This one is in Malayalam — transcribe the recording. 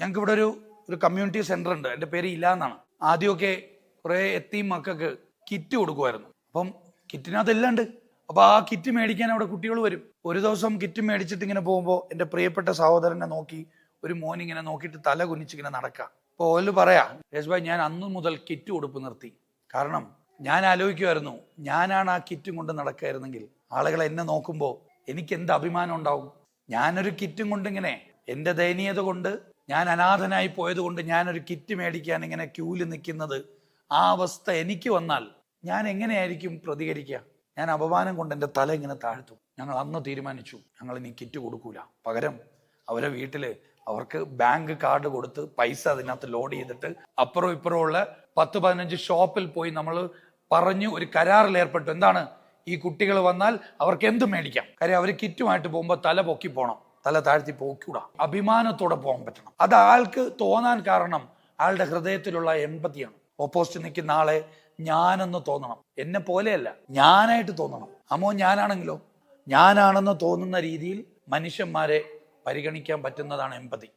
ഞങ്ങൾക്ക് ഇവിടെ ഒരു ഒരു കമ്മ്യൂണിറ്റി സെന്റർ ഉണ്ട്. എന്റെ പേര് ഇല എന്നാണ്. ആദ്യമൊക്കെ കുറേ എത്തിയും മക്കൾക്ക് കിറ്റ് കൊടുക്കുമായിരുന്നു. അപ്പം കിറ്റിനകത്ത് എല്ലാം ഉണ്ട്. അപ്പൊ ആ കിറ്റ് മേടിക്കാൻ അവിടെ കുട്ടികൾ വരും. ഒരു ദിവസം കിറ്റ് മേടിച്ചിട്ട് ഇങ്ങനെ പോകുമ്പോൾ എന്റെ പ്രിയപ്പെട്ട സഹോദരനെ നോക്കി ഒരു മോൻ ഇങ്ങനെ നോക്കിയിട്ട് തല കുനിച്ചിങ്ങനെ നടക്കാം. അപ്പോൾ ഓൽ പറയാ യേശ് ഭായ് ഞാൻ അന്നു മുതൽ കിറ്റ് കൊടുപ്പ് നിർത്തി. കാരണം ഞാൻ ആലോചിക്കുമായിരുന്നു ഞാനാണ് ആ കിറ്റും കൊണ്ട് നടക്കായിരുന്നെങ്കിൽ ആളുകൾ എന്നെ നോക്കുമ്പോൾ എനിക്ക് എന്ത് അഭിമാനം ഉണ്ടാവും? ഞാനൊരു കിറ്റും കൊണ്ട് ഇങ്ങനെ എന്റെ ദയനീയത കൊണ്ട് ഞാൻ അനാഥനായി പോയതുകൊണ്ട് ഞാനൊരു കിറ്റ് മേടിക്കാൻ ഇങ്ങനെ ക്യൂൽ നിൽക്കുന്നത് ആ അവസ്ഥ എനിക്ക് വന്നാൽ ഞാൻ എങ്ങനെയായിരിക്കും പ്രതികരിക്കുക? ഞാൻ അപമാനം കൊണ്ട് എന്റെ തല ഇങ്ങനെ താഴ്ത്തും. ഞങ്ങൾ അന്ന് തീരുമാനിച്ചു ഞങ്ങൾ ഇനി കിറ്റ് കൊടുക്കൂല. പകരം അവരെ വീട്ടിൽ അവർക്ക് ബാങ്ക് കാർഡ് കൊടുത്ത് പൈസ അതിനകത്ത് ലോഡ് ചെയ്തിട്ട് അപ്പുറം ഇപ്പുറം ഉള്ള പത്ത് പതിനഞ്ച് ഷോപ്പിൽ പോയി നമ്മൾ പറഞ്ഞു ഒരു കരാറിൽ ഏർപ്പെട്ടു. എന്താണ്? ഈ കുട്ടികൾ വന്നാൽ അവർക്ക് എന്ത് മേടിക്കാം. കാര്യം അവർ കിറ്റുമായിട്ട് പോകുമ്പോൾ തല പൊക്കി പോകണം തല താഴ്ത്തി പോക്കൂടാ. അഭിമാനത്തോടെ പോകാൻ പറ്റണം. അത് ആൾക്ക് തോന്നാൻ കാരണം ആളുടെ ഹൃദയത്തിലുള്ള എൺപതിയാണ് ഓപ്പോസിറ്റ് നിൽക്കുന്ന ആളെ ഞാനെന്ന് തോന്നണം. എന്നെ പോലെയല്ല ഞാനായിട്ട് തോന്നണം. അമ്മോ ഞാനാണെങ്കിലോ? ഞാനാണെന്ന് തോന്നുന്ന രീതിയിൽ മനുഷ്യന്മാരെ പരിഗണിക്കാൻ പറ്റുന്നതാണ് എമ്പതി